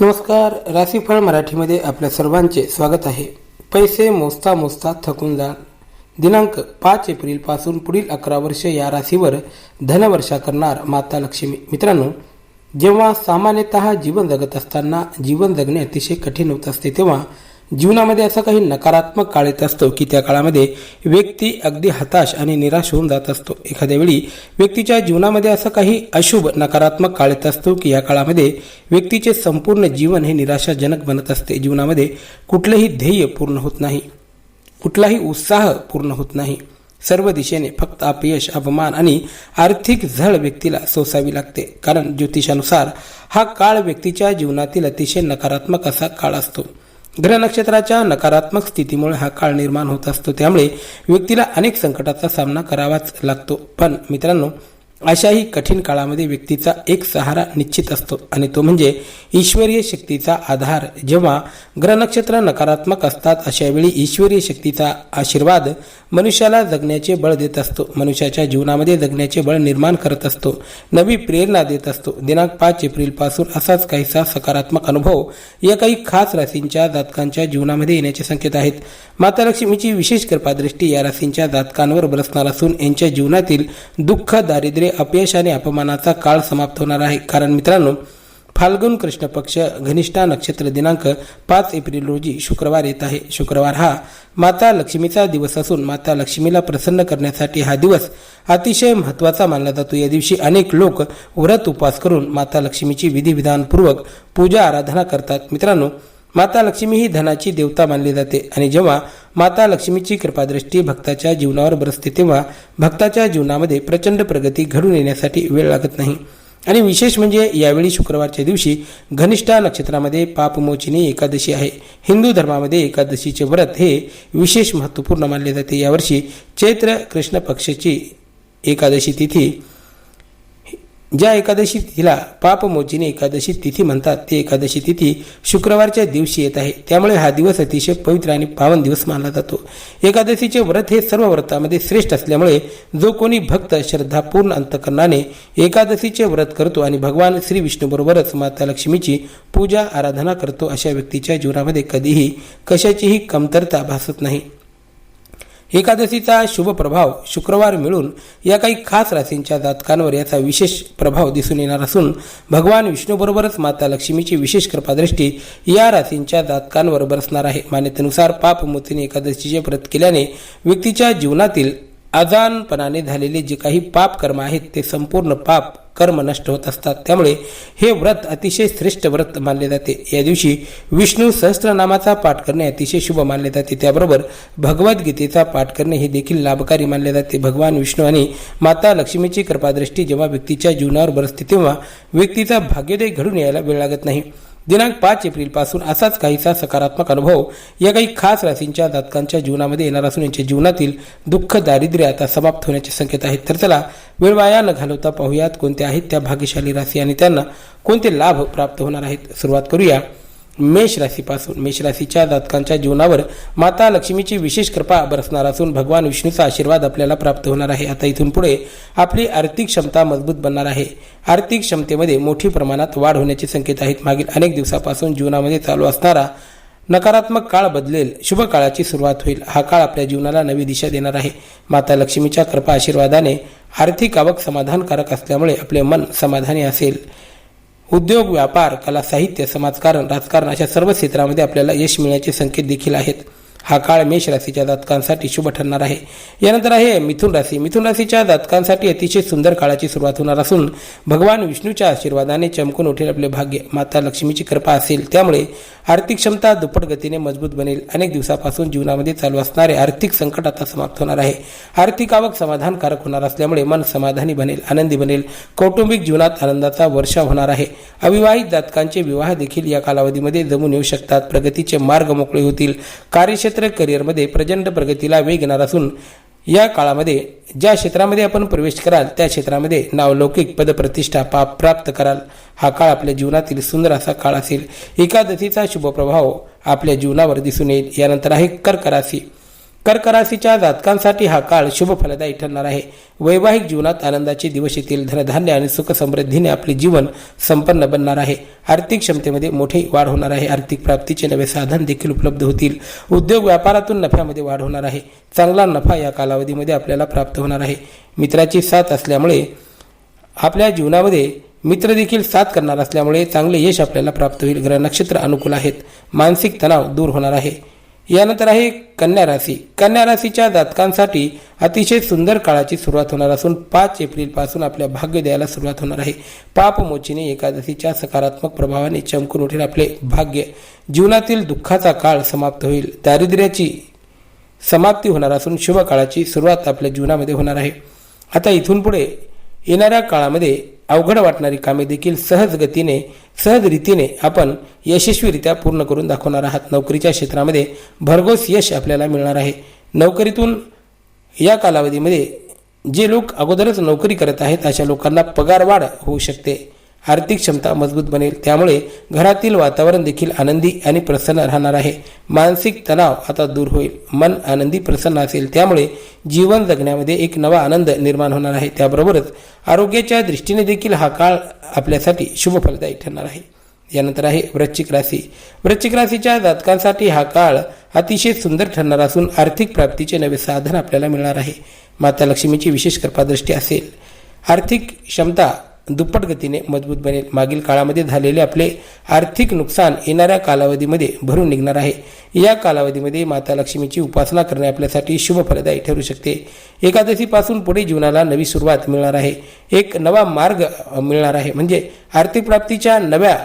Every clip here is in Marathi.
नमस्कार राशीफळ मराठीमध्ये आपल्या सर्वांचे स्वागत आहे. पैसे मोजता मोजता थकून जा दिनांक पाच एप्रिलपासून पुढील अकरा वर्ष या राशीवर धनवर्षा करणार माता लक्ष्मी. मित्रांनो जेव्हा सामान्यतः जीवन जगत असताना जीवन जगणे अतिशय कठीण होत असते तेव्हा जीवनामध्ये असा काही नकारात्मक काळ येत असतो की त्या काळामध्ये व्यक्ती अगदी हताश आणि निराश होऊन जात असतो. एखाद्या वेळी व्यक्तीच्या जीवनामध्ये असं काही अशुभ नकारात्मक काळ येत असतो की या काळामध्ये व्यक्तीचे संपूर्ण जीवन हे निराशाजनक बनत असते. जीवनामध्ये कुठलंही ध्येय पूर्ण होत नाही. कुठलाही उत्साह पूर्ण होत नाही. सर्व दिशेने फक्त अपयश अपमान आणि आर्थिक झळ व्यक्तीला सोसावी लागते. कारण ज्योतिषानुसार हा काळ व्यक्तीच्या जीवनातील अतिशय नकारात्मक असा काळ असतो. ग्रह नक्षत्राच्या नकारात्मक स्थितीमुळे हा काळ निर्माण होत असतो. त्यामुळे व्यक्तीला अनेक संकटाचा सामना करावाच लागतो. पण मित्रांनो अशाही कठीण काळामध्ये व्यक्तीचा एक सहारा निश्चित असतो आणि तो म्हणजे ईश्वरीय शक्तीचा आधार. जेव्हा ग्रह नक्षत्र नकारात्मक असतात अशा वेळी ईश्वरीय शक्तीचा आशीर्वाद मनुष्याला जगण्याचे बळ देत असतो. मनुष्याच्या जीवनामध्ये जगण्याचे बळ निर्माण करत असतो. नवी प्रेरणा देत असतो. दिनांक पाच एप्रिलपासून असाच काहीसा सकारात्मक अनुभव या काही खास राशींच्या जातकांच्या जीवनामध्ये येण्याचे संकेत आहेत. माता लक्ष्मीची विशेष कृपादृष्टी या राशींच्या जातकांवर बरसणार असून यांच्या जीवनातील दुःख दारिद्र्य अपयश आणि अपमानाचा काळ समाप्त होणार आहे. कारण मित्रांनो फाल्गुन कृष्ण पक्ष घनिष्ठा नक्षत्र दिनांक पाच एप्रिल रोजी शुक्रवार येत आहे. शुक्रवार हा माता लक्ष्मीचा दिवस असून माता लक्ष्मीला प्रसन्न करण्यासाठी हा दिवस अतिशय महत्त्वाचा मानला जातो. या दिवशी अनेक लोक व्रत उपवास करून माता लक्ष्मीची विधिविधानपूर्वक पूजा आराधना करतात. मित्रांनो माता लक्ष्मी ही धनाची देवता मानली जाते. आणि जेव्हा माता लक्ष्मीची कृपादृष्टी भक्ताच्या जीवनावर बरसते तेव्हा भक्ताच्या जीवनामध्ये प्रचंड प्रगती घडून येण्यासाठी वेळ लागत नाही. आणि विशेष म्हणजे यावेळी शुक्रवारच्या दिवशी घनिष्ठा नक्षत्रामध्ये पापमोचिनी एकादशी आहे. हिंदू धर्मामध्ये एकादशीचे व्रत हे विशेष महत्त्वपूर्ण मानले जाते. यावर्षी चैत्र कृष्ण पक्षाची एकादशी तिथी ज्या एकादशी तिथीला पापमोचिनी एकादशी तिथी म्हणतात ती एकादशी तिथी शुक्रवारच्या दिवशी येत आहे. त्यामुळे हा दिवस अतिशय पवित्र आणि पावन दिवस मानला जातो. एकादशीचे व्रत हे सर्व व्रतामध्ये श्रेष्ठ असल्यामुळे जो कोणी भक्त श्रद्धापूर्ण अंतकरणाने एकादशीचे व्रत करतो आणि भगवान श्री विष्णूबरोबरच माता लक्ष्मीची पूजा आराधना करतो अशा व्यक्तीच्या जीवनामध्ये कधीही कशाचीही कमतरता भासत नाही. एकादशीचा शुभ प्रभाव शुक्रवार मिळून या काही खास राशींच्या जातकांवर याचा विशेष प्रभाव दिसून येणार असून भगवान विष्णूबरोबरच माता लक्ष्मीची विशेष कृपादृष्टी या राशींच्या जातकांवर बरसणार आहे. मान्यतेनुसार पापमोतीने एकादशीचे व्रत केल्याने व्यक्तीच्या जीवनातील अजानपणाने झालेले जे काही पाप कर्म आहेत ते संपूर्ण पाप कर्म नष्ट होत असतात. त्यामुळे हे व्रत अतिशय श्रेष्ठ व्रत मानले जाते. या दिवशी विष्णू सहस्त्रनामाचा पाठ करणे अतिशय शुभ मानले जाते. त्याबरोबर भगवद्गीतेचा पाठ करणे हे देखील लाभकारी मानले जाते. भगवान विष्णू आणि माता लक्ष्मीची कृपादृष्टी जेव्हा व्यक्तीच्या जीवनावर बरसते तेव्हा व्यक्तीचा भाग्योदय घडून यायला वेळ लागत नाही. दिनांक पाच एप्रिलपासून असाच काहीसा सकारात्मक अनुभव या काही खास राशींच्या जातकांच्या जीवनामध्ये येणार असून यांच्या जीवनातील दुःख दारिद्र्य आता समाप्त होण्याचे संकेत आहेत. तर चला वेळ वाया न घालवता पाहूयात कोणत्या आहेत त्या भाग्यशाली राशी आणि त्यांना कोणते लाभ प्राप्त होणार आहेत. सुरुवात करूया. मेष राशीपासून मेष राशीच्या जातकांच्या जीवनावर माता लक्ष्मीची विशेष कृपा बरसणार असून भगवान विष्णूचा आशीर्वाद आपल्याला प्राप्त होणार आहे. आता इथून पुढे आपली आर्थिक क्षमता मजबूत बनणार आहे. आर्थिक क्षमतेमध्ये मोठी प्रमाणात वाढ होण्याचे संकेत आहेत. मागील अनेक दिवसापासून जीवनामध्ये चालू असणारा नकारात्मक काळ बदलेल. शुभ काळाची सुरुवात होईल. हा काळ आपल्या जीवनाला नवी दिशा देणार आहे. माता लक्ष्मीच्या कृपा आशीर्वादाने आर्थिक आवक समाधानकारक असल्यामुळे आपले मन समाधानी असेल. उद्योग व्यापार कला साहित्य समाजकारण राजकारण अशा सर्व क्षेत्रामध्ये आपल्याला यश मिळण्याचे संकेत देखील आहेत. हा काळ मेष राशीच्या जातकांसाठी शुभ ठरणार आहे. यानंतर आहे मिथुन राशी. मिथुन राशीच्या जातकांसाठी अतिशय सुंदर काळाची सुरुवात होणार असून भगवान विष्णूच्या आशीर्वादाने चमकून उठेल आपले भाग्य. माता लक्ष्मीची कृपा असेल त्यामुळे आर्थिक क्षमता दुप्पट गतीने मजबूत बनेल. अनेक दिवसापासून जीवनामध्ये चालू असणारे आर्थिक संकट आता समाप्त होणार आहे. आर्थिक आवक समाधानकारक होणार असल्यामुळे मन समाधानी बनेल आनंदी बनेल. कौटुंबिक जीवनात आनंदाचा वर्षा होणार आहे. अविवाहित जातकांचे विवाह देखील या कालावधीमध्ये जमून येऊ शकतात. प्रगतीचे मार्ग मोकळे होतील. कार्यक्षेत्र करिअरमध्ये प्रचंड प्रगतीला वेग येणार असून या काळामध्ये ज्या क्षेत्रामध्ये आपण प्रवेश कराल त्या क्षेत्रामध्ये नावलौकिक पदप्रतिष्ठा पाप प्राप्त कराल. हा काळ आपल्या जीवनातील सुंदर असा काळ असेल. एकादशीचा शुभ प्रभाव आपल्या जीवनावर दिसून येईल. यानंतर आहे कर्क राशी कर्क राशीच्या जातकांसाठी हा काळ शुभ फलदायी ठरणार आहे. वैवाहिक जीवनात आनंदाचे दिवस येतील. धनधान्य आणि सुखसमृद्धीने आपले जीवन संपन्न बनणार आहे. आर्थिक क्षमतेमध्ये मोठी वाढ होणार आहे. आर्थिक प्राप्तीचे नवे साधन देखील उपलब्ध होतील. उद्योग व्यापारातून नफ्यामध्ये वाढ होणार आहे. चांगला नफा या कालावधीमध्ये आपल्याला प्राप्त होणार आहे. मित्राची साथ असल्यामुळे आपल्या जीवनामध्ये मित्र देखील साथ करणार असल्यामुळे चांगले यश आपल्याला प्राप्त होईल. ग्रह नक्षत्र अनुकूल आहेत. मानसिक तणाव दूर होणार आहे. यानंतर आहे कन्या राशी. कन्या राशीच्या जातकांसाठी अतिशय सुंदर काळाची सुरुवात होणार असून पाच एप्रिलपासून आपल्या भाग्य द्यायला सुरुवात होणार आहे. पापमोचीने एकादशीच्या सकारात्मक प्रभावाने चमकून उठेल आपले भाग्य. जीवनातील दुःखाचा काळ समाप्त होईल. दारिद्र्याची समाप्ती होणार असून शुभ काळाची सुरुवात आपल्या जीवनामध्ये होणार आहे. आता इथून पुढे येणाऱ्या काळामध्ये अवघड वाटणारी कामे देखील सहज गतीने सहज रीतीने आपण यशस्वीरित्या पूर्ण करून दाखवणार आहात. नोकरीच्या क्षेत्रामध्ये भरघोस यश आपल्याला मिळणार आहे. नोकरीतून या कालावधीमध्ये जे लोक अगोदरच नोकरी करत आहेत अशा लोकांना पगारवाढ होऊ शकते. आर्थिक क्षमता मजबूत बनेल. त्यामुळे घरातील वातावरण देखील आनंदी आणि प्रसन्न राहणार आहे. मानसिक तणाव आता दूर होईल. मन आनंदी प्रसन्न असेल. त्यामुळे जीवन जगण्यामध्ये एक नवा आनंद निर्माण होणार आहे. त्याबरोबरच आरोग्याच्या दृष्टीने देखील हा काळ आपल्यासाठी शुभ फलदायी ठरणार आहे. यानंतर आहे वृश्चिक राशी. वृश्चिक राशीच्या जातकांसाठी हा काळ अतिशय सुंदर ठरणार असून आर्थिक प्राप्तीचे नवे साधन आपल्याला मिळणार आहे. माता लक्ष्मीची विशेष कृपादृष्टी असेल. आर्थिक क्षमता दुप्पट गतीने मजबूत बनेल. मागील काळामध्ये झालेले आपले आर्थिक नुकसान येणाऱ्या कालावधीमध्ये भरून निघणार आहे. या कालावधीमध्ये माता लक्ष्मीची उपासना करणे आपल्यासाठी शुभफलदायी ठरू शकते. एकादशीपासून पुढे जीवनाला नवी सुरुवात मिळणार आहे. एक नवा मार्ग मिळणार आहे. म्हणजे आर्थिक प्राप्तीच्या नव्या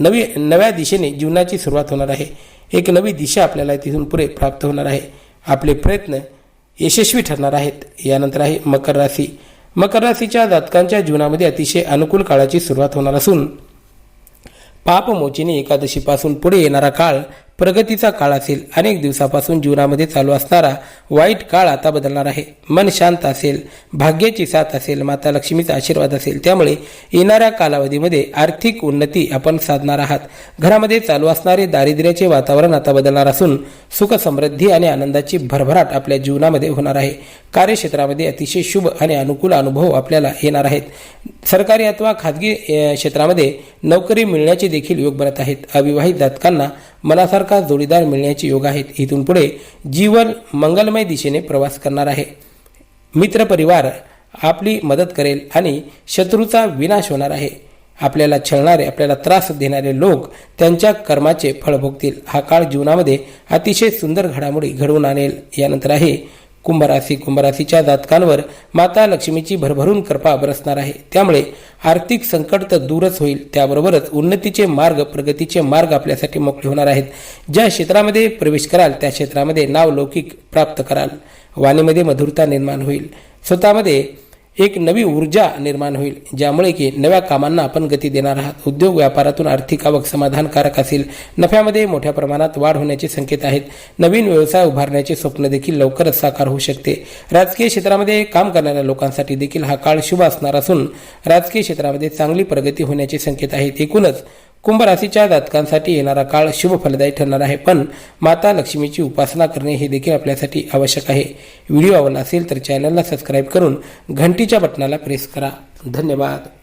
नवी नव्या दिशेने जीवनाची सुरुवात होणार आहे. एक नवी दिशा आपल्याला तिथून पुढे प्राप्त होणार आहे. आपले प्रयत्न यशस्वी ठरणार आहेत. यानंतर आहे मकर राशी. मकर राशीच्या जातकांच्या जीवनामध्ये अतिशय अनुकूल काळाची सुरुवात होणार असून पापमोचीने एकादशीपासून पुढे येणारा काळ प्रगतीचा काळ असेल अनेक दिवसापासून जीवनामध्ये चालू असणारा वाईट काळ आता बदलणार आहे. मन शांत असेल भाग्याची साथ असेल माता लक्ष्मीचा आशीर्वाद असेल त्यामुळे येणाऱ्या कालावधीमध्ये आर्थिक उन्नती आपण साधणार आहात. घरामध्ये चालू असणारे दारिद्र्याचे वातावरण आता बदलणार असून सुख समृद्धी आणि आनंदाची भरभराट आपल्या जीवनामध्ये होणार आहे. कार्यक्षेत्रामध्ये अतिशय शुभ आणि अनुकूल अनुभव आपल्याला येणार आहेत. सरकारी अथवा खाजगी क्षेत्रामध्ये नोकरी मिळण्याचे देखील योग बनत आहेत. अविवाहित जातकांना मनासारखा जोडीदार मिळण्याचे योग आहेत इथून पुढे जीवन मंगलमय दिशेने प्रवास करणार आहे. मित्रपरिवार आपली मदत करेल आणि शत्रूचा विनाश होणार आहे. आपल्याला छळणारे आपल्याला त्रास देणारे लोक त्यांच्या कर्माचे फळ भोगतील. हा काळ जीवनामध्ये अतिशय सुंदर घडामोडी घडवून आणेल. यानंतर आहे कुंभराशी कुंभराशीच्या जातकांवर माता लक्ष्मीची भरभरून कृपा बरसणार आहे. त्यामुळे आर्थिक संकट तर दूरच होईल. त्याबरोबरच उन्नतीचे मार्ग प्रगतीचे मार्ग आपल्यासाठी मोकळे होणार आहेत. ज्या क्षेत्रामध्ये प्रवेश कराल त्या क्षेत्रामध्ये नावलौकिक प्राप्त कराल. वाणीमध्ये मधुरता निर्माण होईल. स्वतःमध्ये एक नवी ऊर्जा निर्माण होईल ज्यामुळे की नव्या कामांना आपण गती देणार आहात. उद्योग व्यापारातून आर्थिक आवक समाधानकारक असेल. नफ्यामध्ये मोठ्या प्रमाणात वाढ होण्याचे संकेत आहेत. नवीन व्यवसाय उभारण्याचे स्वप्न देखील लवकरच साकार होऊ शकते. राजकीय क्षेत्रामध्ये काम करणाऱ्या लोकांसाठी देखील हा काळ शुभ असणार असून राजकीय क्षेत्रामध्ये चांगली प्रगती होण्याचे संकेत आहेत. एकूणच कुंभ राशीच्या जातकांसाठी येणारा काळ शुभ फलदायी ठरणार आहे. पण माता लक्ष्मीची उपासना करणे हे देखील आपल्यासाठी आवश्यक आहे. व्हिडिओ आवडला असेल तर चॅनलला सबस्क्राईब करून घंटीच्या बटनाला प्रेस करा. धन्यवाद.